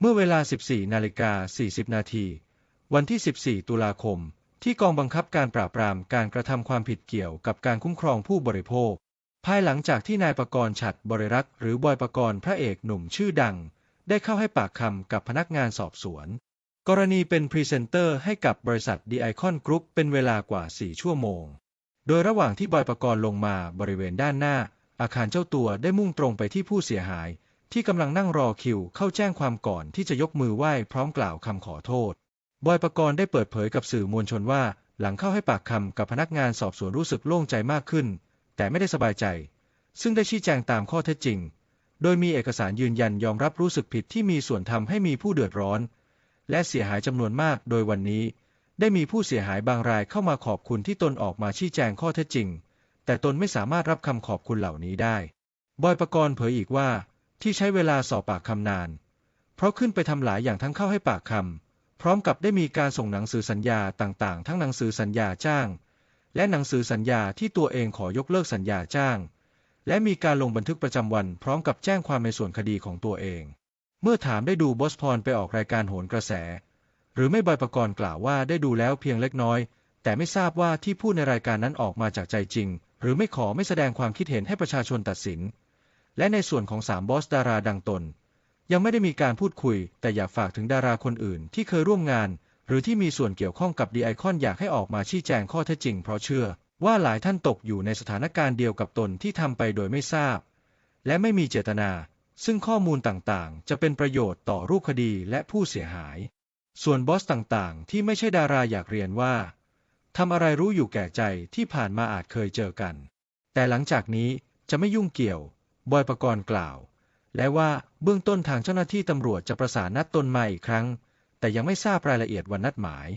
เมื่อเวลา 14 นาฬิกา 40 นาที วันที่ 14 ตุลาคม ที่กองบังคับการปราบปรามการกระทำความผิดเกี่ยวกับการคุ้มครองผู้บริโภค ภายหลังจากที่นายประกรณ์ฉัดบริรักษ์หรือบอยประกรณ์พระเอกหนุ่มชื่อดัง ได้เข้าให้ปากคำกับพนักงานสอบสวน กรณีเป็นพรีเซนเตอร์ให้กับบริษัทดีไอคอนกรุ๊ปเป็นเวลากว่า 4 ชั่วโมง โดยระหว่างที่บอยประกรณ์ลงมาบริเวณด้านหน้า อาคารเจ้าตัวได้มุ่งตรงไปที่ผู้เสียหาย ที่กำลังนั่งรอคิวเข้าแจ้งความก่อนที่จะยกมือไหว้พร้อมกล่าวคำขอโทษ บอยประกรณ์ได้เปิดเผยกับสื่อมวลชนว่า หลังเข้าให้ปากคำกับพนักงานสอบสวนรู้สึกโล่งใจมากขึ้น แต่ไม่ได้สบายใจ ซึ่งได้ชี้แจงตามข้อเท็จจริง โดยมีเอกสารยืนยันยอมรับรู้สึกผิดที่มีส่วนทำให้มีผู้เดือดร้อน และเสียหายจำนวนมาก โดยวันนี้ ได้มีผู้เสียหายบางรายเข้ามาขอบคุณที่ตนออกมาชี้แจงข้อเท็จจริง แต่ตนไม่สามารถรับคำขอบคุณเหล่านี้ได้ บอยประกรณ์เผยอีกว่า ที่ใช้เวลาสอบปากคำนาน เพราะขึ้นไปทำหลายอย่างทั้งเข้าให้ปากคำพร้อมกับได้มีการส่งหนังสือสัญญาต่างๆ ทั้งหนังสือสัญญาจ้าง และหนังสือสัญญาที่ตัวเองขอยกเลิกสัญญาจ้าง และมีการลงบันทึกประจำวันพร้อมกับแจ้งความในส่วนคดีของตัวเอง เมื่อถามได้ดูบอสพรไปออกรายการโหนกระแส หรือไม่บอยประกรณ์กล่าวว่าได้ดูแล้วเพียงเล็กน้อย แต่ไม่ทราบว่าที่พูดในรายการนั้นออกมาจากใจจริง หรือไม่ขอไม่แสดงความคิดเห็นให้ประชาชนตัดสิน และในส่วนของสามบอสดาราดังตน ยังไม่ได้มีการพูดคุย แต่อยากฝากถึงดาราคนอื่นที่เคยร่วมงาน หรือที่มีส่วนเกี่ยวข้องกับดีไอคอนอยากให้ออกมาชี้แจงข้อเท็จจริงเพราะเชื่อ ว่าหลายท่านตกอยู่ในสถานการณ์เดียวกับตนที่ทำไปโดยไม่ทราบ และไม่มีเจตนา ซึ่งข้อมูลต่างๆ จะเป็นประโยชน์ต่อรูปคดีและผู้เสียหาย ส่วนบอสต่างๆ ที่ไม่ใช่ดาราอยากเรียนว่าทำอะไรรู้อยู่แก่ใจที่ผ่านมาอาจเคยเจอกัน แต่หลังจากนี้จะไม่ยุ่งเกี่ยว บอยประกรณ์กล่าว และว่าเบื้องต้นทางเจ้าหน้าที่ตำรวจจะประสานนัดตนมาอีกครั้ง แต่ยังไม่ทราบรายละเอียดวันนัดหมาย